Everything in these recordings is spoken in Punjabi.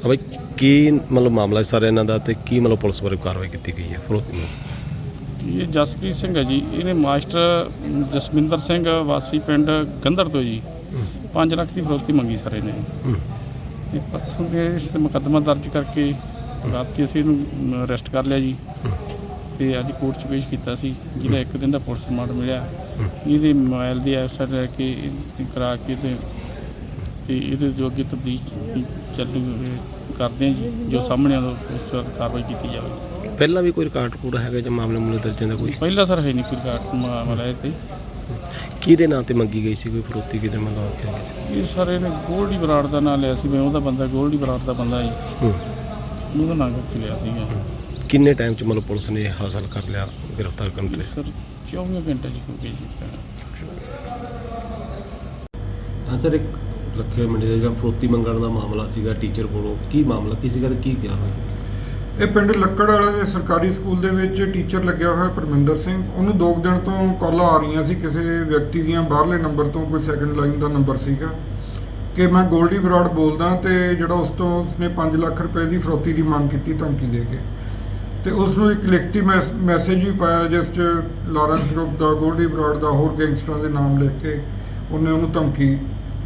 ਹਾਂ ਬਾਈ ਕੀ ਮਤਲਬ ਮਾਮਲਾ ਸਰ ਇਹਨਾਂ ਦਾ ਤੇ ਕੀ ਮਤਲਬ ਪੁਲਿਸ ਵੱਲੋਂ ਕਾਰਵਾਈ ਕੀਤੀ ਗਈ ਹੈ ਫਰੋਤੀ ਨੂੰ? ਇਹ ਜਸਪ੍ਰੀਤ ਸਿੰਘ ਹੈ ਜੀ। ਇਹਨੇ ਮਾਸਟਰ ਜਸਵਿੰਦਰ ਸਿੰਘ ਵਾਸੀ ਪਿੰਡ ਗੰਧਰ ਤੋਂ ਜੀ। 5 ਲੱਖ ਦੀ ਫਰੋਤੀ ਮੰਗੀ ਸਰ ਇਹਨੇ। ਹੂੰ। ਤੇ ਪਰਸੋਂ ਦੇ ਇਸ ਤੇ ਮੁਕੱਦਮਾ ਦਰਜ ਕਰਕੇ ਰਾਤੀ ਅਸੀਂ ਇਹਨੂੰ ਅਰੈਸਟ ਕਰ ਲਿਆ ਜੀ। ਤੇ ਅੱਜ ਕੋਰਟ 'ਚ ਪੇਸ਼ ਕੀਤਾ ਸੀ ਜਿਹਦਾ ਇੱਕ ਦਿਨ ਦਾ ਪੁਲਿਸ ਰਿਮਾਂਡ ਮਿਲਿਆ। ਇਹਦੇ ਮੋਬਾਈਲ ਦੀ ਐਫਸਰ ਲੈ ਕੇ ਇਹ ਕਰਾ ਕੇ ਤੇ ਤੇ ਇਹਦੇ ਜੋ ਅੱਗੇ ਤਬਦੀਲ ਚੱਲੂ ਕਰਦੇ ਹਾਂ ਜੀ ਜੋ ਸਾਹਮਣੇ ਆਉਂਦਾ ਉਸ ਤੋਂ ਕਾਰਵਾਈ ਕੀਤੀ ਜਾਵੇ। ਪਹਿਲਾਂ ਵੀ ਕੋਈ ਰਿਕਾਰਡ ਕੂੜਾ ਹੈਗਾ ਜਾਂ ਮਾਮਲੇ ਮੁੱਲੇ ਦਰਜ ਦਾ ਕੋਈ? ਪਹਿਲਾ ਸਰ ਹੈ ਨਹੀਂ ਕੋਈ ਕਾਰਟ ਮਾਮਲਾ ਇਹ ਤੇ ਕਿਹਦੇ ਨਾਂ ਤੇ ਮੰਗੀ ਗਈ ਸੀ? ਕੋਈ ਫਰੋਤੀ ਕਿਹਦੇ ਮਤਲਬ ਆਖਿਆ ਗਿਆ ਸੀ? ਇਹ ਸਾਰੇ ਨੇ ਗੋਲਡੀ ਬਰਾੜ ਦਾ ਨਾਮ ਲਿਆ ਸੀ। ਮੈਂ ਉਹਦਾ ਬੰਦਾ ਗੋਲਡੀ ਬਰਾੜ ਦਾ ਬੰਦਾ ਜੀ। ਹੂੰ। ਉਹਦਾ ਨਾਮ ਕਰਕੇ ਲਿਆ ਸੀਗਾ ਕਿੰਨੇ ਟਾਈਮ ਚ ਮਤਲਬ ਪੁਲਿਸ ਨੇ ਹਾਸਲ ਕਰ ਲਿਆ ਗ੍ਰਿਫਤਾਰ ਕਰਨ ਇਹ ਤੇ? ਸਰ 24 ਘੰਟੇ ਚ ਹੋ ਗਈ ਜੀ। ਹਾਂ ਸਰ ਇੱਕ ਲੱਖੇ ਮੰਡੀ ਦਾ ਜਿਹੜਾ ਫਰੋਤੀ ਮੰਗਣ ਦਾ ਮਾਮਲਾ ਸੀਗਾ ਟੀਚਰ ਕੋਲੋਂ, ਕੀ ਮਾਮਲਾ, ਕੀ ਸੀਗਾ ਤੇ ਕੀ ਗਿਆ ਹੋਇਆ? ਇਹ ਪਿੰਡ ਲੱਕੜ ਵਾਲੇ ਦੇ ਸਰਕਾਰੀ ਸਕੂਲ ਦੇ ਵਿੱਚ ਟੀਚਰ ਲੱਗਿਆ ਹੋਇਆ ਪਰਮਿੰਦਰ ਸਿੰਘ। ਉਹਨੂੰ ਦੋ ਕੁ ਦਿਨ ਤੋਂ ਕਾਲਾਂ ਆ ਰਹੀਆਂ ਸੀ ਕਿਸੇ ਵਿਅਕਤੀ ਦੀਆਂ, ਬਾਹਰਲੇ ਨੰਬਰ ਤੋਂ ਕੋਈ ਸੈਕੰਡ ਲਾਈਨ ਦਾ ਨੰਬਰ ਸੀਗਾ। ਕਿ ਮੈਂ ਗੋਲਡੀ ਬਰਾੜ ਬੋਲਦਾ ਤੇ ਜਿਹੜਾ ਉਸ ਤੋਂ ਉਸਨੇ 5 ਲੱਖ ਰੁਪਏ ਦੀ ਫਰੋਤੀ ਦੀ ਮੰਗ ਕੀਤੀ ਧਮਕੀ ਦੇ ਕੇ। ਤੇ ਉਸ ਨੂੰ ਇੱਕ ਲਿਖਤੀ ਮੈਸ- ਮੈਸੇਜ ਵੀ ਪਾਇਆ ਜਿਸ 'ਚ ਲਾਰੈਂਸ ਗਰੁੱਪ ਦਾ, ਗੋਲਡੀ ਬਰਾੜ ਦਾ, ਹੋਰ ਗੈਂਗਸਟਰਾਂ ਦੇ ਨਾਮ ਲਿਖ ਕੇ ਉਹਨੇ ਉਹਨੂੰ ਧਮਕੀ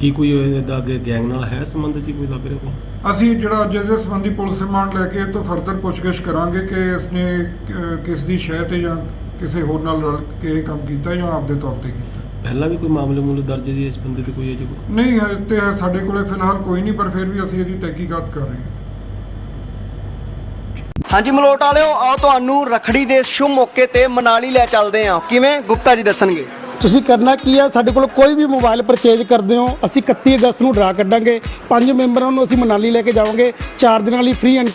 ਕੀ ਕੋਈ ਇਹਦਾ ਅੱਗੇ ਗੈਂਗ ਨਾਲ ਹੈ ਸੰਬੰਧ ਜੀ ਕੋਈ ਲੱਗ ਰਿਹਾ ਕੋਈ? ਅਸੀਂ ਜਿਹੜਾ ਅੱਜ ਇਹਦੇ ਸੰਬੰਧੀ ਪੁਲਿਸ ਰਿਮਾਂਡ ਲੈ ਕੇ ਇਹ ਤੋਂ ਫਰਦਰ ਪੁੱਛਗਿੱਛ ਕਰਾਂਗੇ ਕਿ ਇਸਨੇ ਅਹ, ਕਿਸ ਦੀ ਸ਼ਹਿ ਤੇ ਜਾਂ ਕਿਸੇ ਹੋਰ ਨਾਲ ਰਲ ਕੇ ਇਹ ਕੰਮ ਕੀਤਾ ਜਾਂ ਆਪਦੇ ਤੌਰ ਤੇ ਕੀਤਾ। ਪਹਿਲਾਂ ਵੀ ਕੋਈ ਮਾਮਲੇ ਮੁੱਲੇ ਦਰਜ ਦੀ ਇਸ ਬੰਦੇ ਤੇ ਕੋਈ ਹੈ ਜੀ ਕੋਈ? ਨਹੀਂ ਹੈ ਤੇ ਸਾਡੇ ਕੋਲੇ ਫਿਲਹਾਲ ਕੋਈ ਨਹੀਂ ਪਰ ਫਿਰ ਵੀ ਅਸੀਂ ਇਹਦੀ ਤਹਿਕੀਕਾਤ ਕਰ ਰਹੇ ਹਾਂ। ਹਾਂਜੀ ਮਲੋਟ ਵਾਲਿਓ ਆਓ ਤੁਹਾਨੂੰ ਰਖੜੀ ਦੇ ਸ਼ੁਭ ਮੌਕੇ ਤੇ ਮਨਾਲੀ ਲੈ ਚੱਲਦੇ ਹਾਂ। ਕਿਵੇਂ? ਗੁਪਤਾ ਜੀ ਦੱਸਣਗੇ। ਤੁਸੀਂ ਕਰਨਾ ਕੀ ਆ? ਸਾਡੇ ਕੋਲ ਕੋਈ ਵੀ ਮੋਬਾਈਲ ਪਰਚੇਜ ਕਰਦੇ ਹੋ, ਅਸੀਂ 31 ਅਗਸਤ ਨੂੰ ਡਰਾ ਕੱਢਾਂਗੇ। ਪੰਜ ਮੈਂਬਰਾਂ ਨੂੰ ਅਸੀਂ ਮਨਾਲੀ ਲੈ ਕੇ ਜਾਵਾਂਗੇ। 4 ਦਿਨਾਂ ਲਈ ਫ੍ਰੀ ਐਂਡ